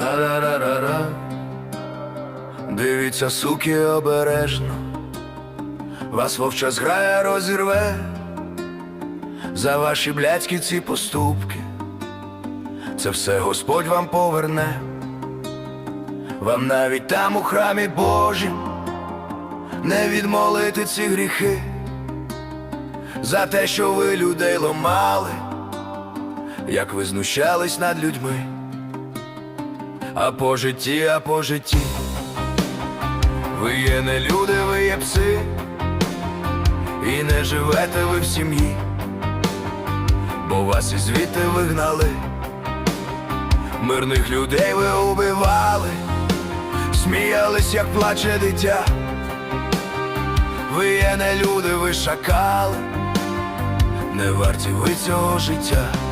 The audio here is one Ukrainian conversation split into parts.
Га-ра-ра-ра-ра Дивіться, суки, обережно, вас вовча зграя розірве за ваші блядські ці поступки, це все Господь вам поверне, вам навіть там у храмі Божім не відмолити ці гріхи. За те, що ви людей ломали як ви знущались над людьми, а по житті, а по житті. Ви є не люди, ви є пси, і не живете ви в сім'ї, бо вас і звідти вигнали, мирних людей ви убивали, сміялись, як плаче дитя. Ви є не люди, ви шакали, не варті ви цього життя.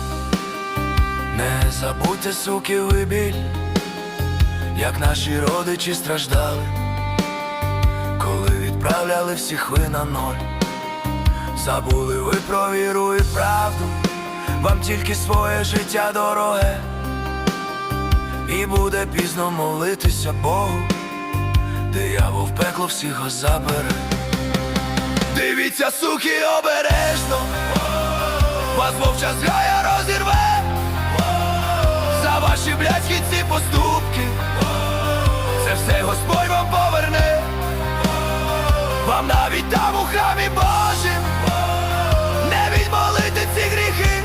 Не забудьте, суки, ви біль, як наші родичі страждали коли відправляли всіх ви на ноль, забули ви про віру і правду, вам тільки своє життя дороге, і буде пізно молитися Богу, диявол в пекло всіх вас забере. Дивіться, суки, обережно, вас вовча зграя розірве, блядські ці поступки, це все Господь вам поверне. Вам навіть там у храмі Божим не відмолити ці гріхи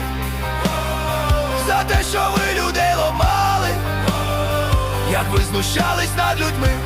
за те, що ви людей ломали, як ви знущались над людьми.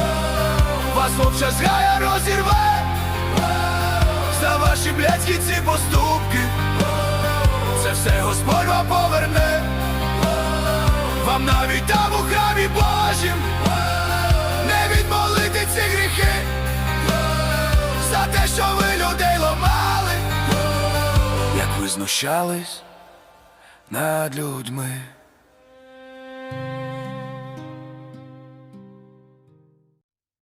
вас вовча зграя розірве за ваші блядські ці поступки. Це все Господь вам поверне, вам навіть там у храмі Божім. Не відмолити ці гріхи, за те, що ви людей ломали, як ви знущались над людьми.